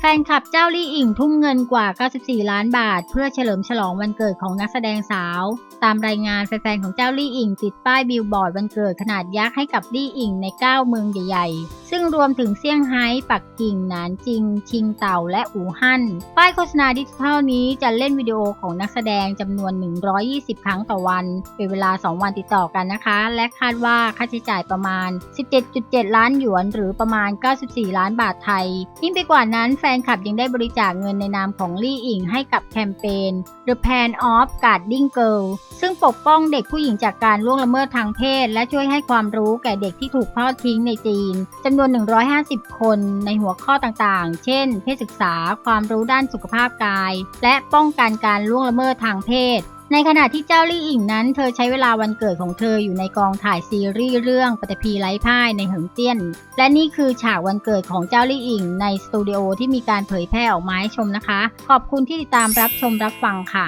แฟนคลับเจ้าลี่อิงทุ่มเงินกว่า 94 ล้านบาท เพื่อเฉลิมฉลองวันเกิดของนักแสดงสาว ตามรายงานแฟนๆของเจ้าลี่อิงติดป้ายบิลบอร์ดวันเกิดขนาดยักษ์ให้กับลี่อิงใน 9 เมืองใหญ่ๆ ซึ่งรวมถึงเซี่ยงไฮ้ ปักกิ่ง หนานจิง ชิงเต่า และอู่ฮั่น ป้ายโฆษณาดิจิทัลนี้จะเล่นวิดีโอของนักแสดงจำนวน 120 ครั้งต่อวัน เป็นเวลา 2 วันติดต่อกันนะคะ และคาดว่าค่าใช้จ่ายประมาณ 17.7 ล้านหยวน หรือประมาณ 94 ล้านบาทไทย ยิ่งไปกว่านั้นแฟนคลับยังได้บริจาคเงินในนามของลี่อิงให้กับแคมเปญ The Pan of Guarding Girl ซึ่งปกป้องเด็กผู้หญิงจากการล่วงละเมิดทางเพศ และช่วยให้ความรู้แก่เด็กที่ถูกทอดทิ้งในจีนจำำนวน 150 คนในหัวข้อต่างๆ เช่น เพศศึกษา ความรู้ด้านสุขภาพกาย และป้องกันการล่วงละเมิดทางเพศ ในขณะที่เจ้าลี่อิงนั้น เธอใช้เวลาวันเกิดของเธออยู่ในกองถ่ายซีรีส์เรื่องปฐพีไร้พ่ายในเหิงเตี้ยน และนี่คือฉากวันเกิดของเจ้าลี่อิงในสตูดิโอที่มีการเผยแพร่ออกมาให้ชมนะคะ ขอบคุณที่ติดตามรับชมรับฟังค่ะ